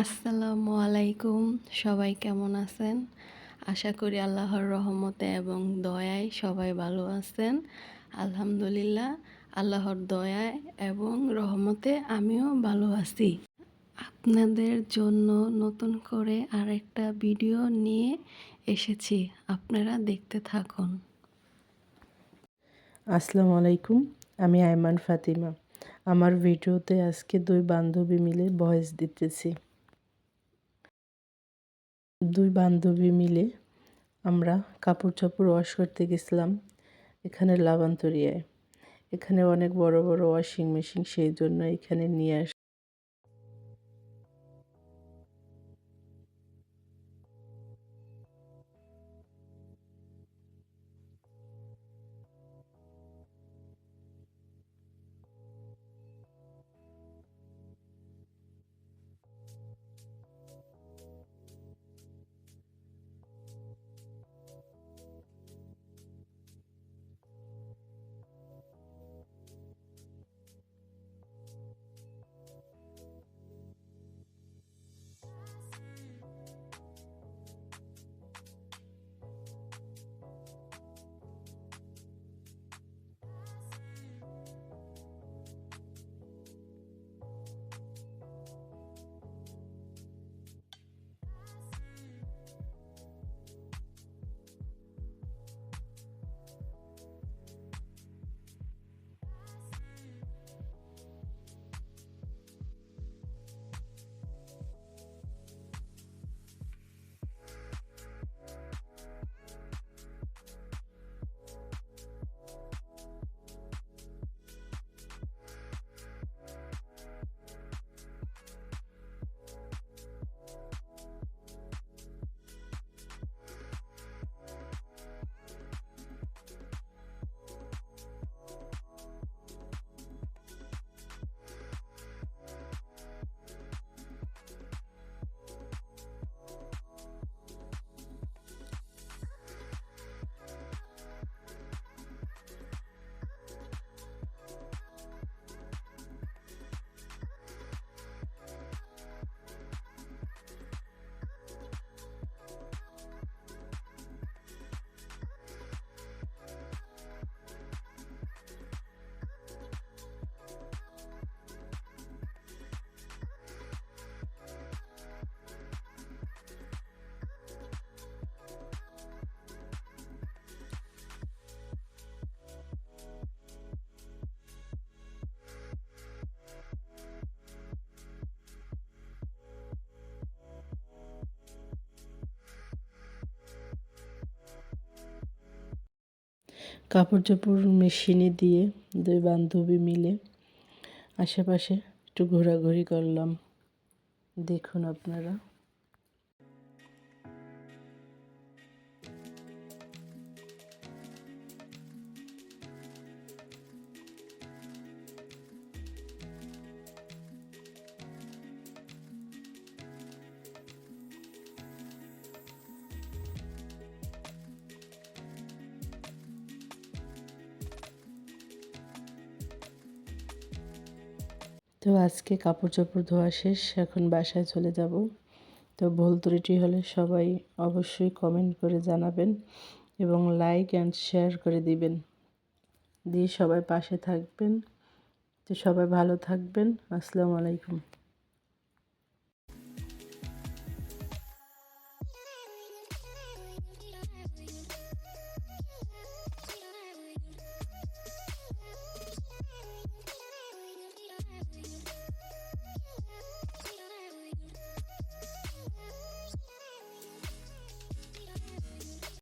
আসসালামু আলাইকুম। সবাই কেমন আছেন? আশা করি আল্লাহর রহমতে এবং দয়ায় সবাই ভালো আছেন। আলহামদুলিল্লাহ, আল্লাহর দয়ায় এবং রহমতে আমিও ভালো আছি। আপনাদের জন্য নতুন করে আরেকটা ভিডিও নিয়ে এসেছি। আপনারা দেখতে থাকুন। আসসালামু আলাইকুম, আমি আয়মান ফাতিমা। আমার ভিডিওতে আজকে দুই বান্ধবী মিলে ভয়েস দিতেছি। দুই বান্ধবী মিলে আমরা কাপড় চোপড় ওয়াশ করতে গেছিলাম এখানে লাভান্তরিয়ায়। এখানে অনেক বড় বড় ওয়াশিং মেশিন সেই জন্য এখানে নিয়ে আস কাপড় চোপড় মেশিনে দিয়ে দুই বান্ধবী মিলে আশেপাশে একটু ঘোরাঘুরি করলাম। দেখুন আপনারা। তো আজকে কাপড় চোপড় ধোয়া শেষ, এখন বাসায় চলে যাব। তো ভুল ত্রুটি হলে সবাই অবশ্যই কমেন্ট করে জানাবেন এবং লাইক অ্যান্ড শেয়ার করে দিবেন। দিয়ে সবাই পাশে থাকবেন। তো সবাই ভালো থাকবেন। আসসালামু আলাইকুম। whatever you do.